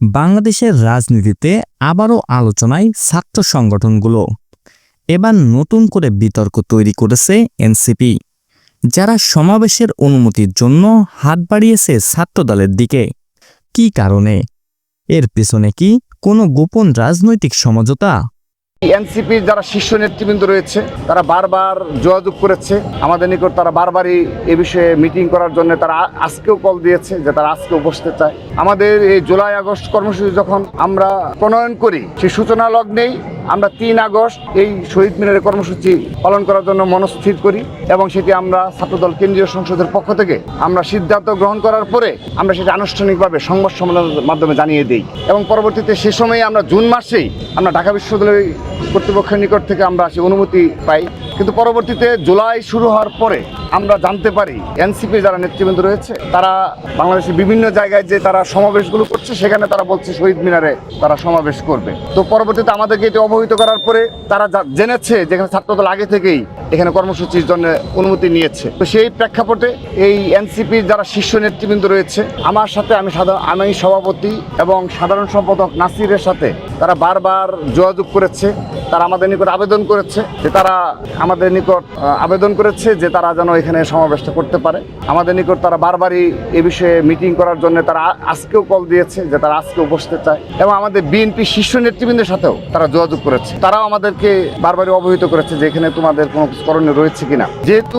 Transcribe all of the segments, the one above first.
বাংলাদেশের রাজনীতিতে আবারও আলোচনায় ছাত্র সংগঠনগুলো। এবার নতুন করে বিতর্ক তৈরি করেছে এনসিপি। যারা সমাবেশের অনুমতির জন্য হাত বাড়িয়েছে ছাত্রদলের দিকে। কি কারণে? এর পেছনে কি কোনো গোপন রাজনৈতিক সমঝোতা? এনসিপির যারা শীর্ষ নেতৃবৃন্দ রয়েছে, তারা বারবার যোগাযোগ করেছে। আমাদের নিকট তারা বারবারই এ বিষয়ে মিটিং করার জন্য তারা আজকেও কল দিয়েছে যে তারা আজকেও বসতে চায়। আমাদের এই জুলাই আগস্ট কর্মসূচি যখন আমরা প্রণয়ন করি, সেই সূচনা লগ্নেই আমরা তিন আগস্ট এই শহীদ মিনারের কর্মসূচি পালন করার জন্য মনস্থির করি এবং সেটি আমরা ছাত্রদল কেন্দ্রীয় সংসদের পক্ষ থেকে আমরা সিদ্ধান্ত গ্রহণ করার পরে আমরা সেটা আনুষ্ঠানিকভাবে সংবাদ সম্মেলনের মাধ্যমে জানিয়ে দিই। এবং পরবর্তীতে সে সময়ে আমরা জুন মাসেই আমরা ঢাকা বিশ্ববিদ্যালয় কর্তৃপক্ষের নিকট থেকে আমরা সে অনুমতি পাই। কিন্তু পরবর্তীতে জুলাই শুরু হওয়ার পরে আমরা জানতে পারি, এনসিপি যারা নেতৃবৃন্দ রয়েছে, তারা বাংলাদেশের বিভিন্ন জায়গায় যে তারা সমাবেশগুলো করছে, সেখানে তারা বলছে শহীদ মিনারে তারা সমাবেশ করবে। তো পরবর্তীতে আমাদেরকে এটি অবহিত করার পরে তারা জেনেছে যেখানে ছাত্রদল আগে থেকেই এখানে কর্মসূচির জন্য অনুমতি নিয়েছে। তো সেই প্রেক্ষাপটে এই এনসিপির যারা শীর্ষ নেতৃবৃন্দ রয়েছে, আমার সাথে আমি সাধারণ আমি সভাপতি এবং সাধারণ সম্পাদক নাসিরের সাথে তারা বারবার যোগাযোগ করেছে, তারা আমাদের নিকট আবেদন করেছে যে তারা আমাদের নিকট আবেদন করেছে যে তারা যেন এখানে সমাবেশটা করতে পারে। আমাদের নিকট তারা বারবারই এ বিষয়ে মিটিং করার জন্য তারা আজকেও কল দিয়েছে যে তারা আজকেও বসতে চায় এবং আমাদের বিএনপি শীর্ষ নেতৃবৃন্দের সাথেও তারা যোগাযোগ করেছে। তারাও আমাদেরকে বারবারই অবহিত করেছে যে এখানে তোমাদের কোনো করণীয় রয়েছে কিনা। যেহেতু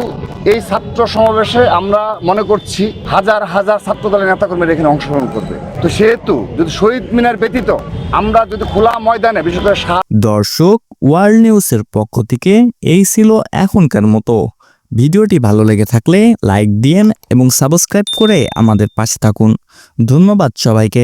এই ছাত্র সমাবেশে আমরা মনে করছি হাজার হাজার ছাত্র দলের নেতাকর্মীরা এখানে অংশগ্রহণ করবে। তো সেহেতু যদি শহীদ মিনার ব্যতীত আমরা যদি খোলা ময়দানে, বিশেষ করে দর্শক, ওয়ার্ল্ড নিউজের পক্ষ থেকে এই ছিল এখনকার মতো। ভিডিওটি ভালো লেগে থাকলে লাইক দিয়েন এবং সাবস্ক্রাইব করে আমাদের পাশে থাকুন। ধন্যবাদ সবাইকে।